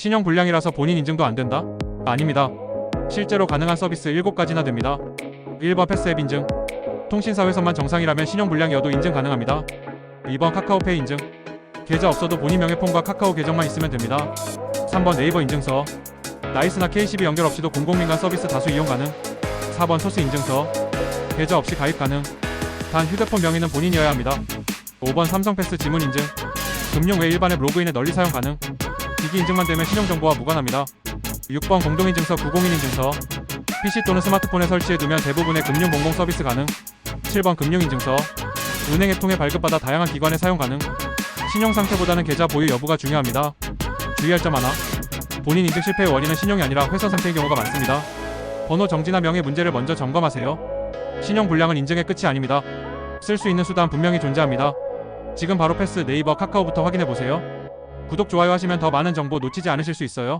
신용 불량이라서 본인 인증도 안 된다? 아닙니다. 실제로 가능한 서비스 7가지나 됩니다. 1번 패스앱 인증. 통신사 회선만 정상이라면 신용 불량이어도 인증 가능합니다. 2번 카카오페이 인증. 계좌 없어도 본인 명예폰과 카카오 계정만 있으면 됩니다. 3번 네이버 인증서. 나이스나 KCB 연결 없이도 공공민간 서비스 다수 이용 가능. 4번 소스 인증서. 계좌 없이 가입 가능. 단 휴대폰 명의는 본인이어야 합니다. 5번 삼성 패스 지문 인증. 금융 외 일반 앱 로그인에 널리 사용 가능. 기기 인증만 되면 신용정보와 무관합니다. 6번 공동인증서 901 인증서. PC 또는 스마트폰에 설치해두면 대부분의 금융 공공 서비스 가능. 7번 금융인증서. 은행 앱 통해 발급받아 다양한 기관에 사용 가능. 신용 상태보다는 계좌 보유 여부가 중요합니다. 주의할 점 하나. 본인 인증 실패의 원인은 신용이 아니라 회선 상태인 경우가 많습니다. 번호 정지나 명의 문제를 먼저 점검하세요. 신용 불량은 인증의 끝이 아닙니다. 쓸 수 있는 수단 분명히 존재합니다. 지금 바로 패스 네이버 카카오부터 확인해 보세요. 구독 좋아요 하시면 더 많은 정보 놓치지 않으실 수 있어요.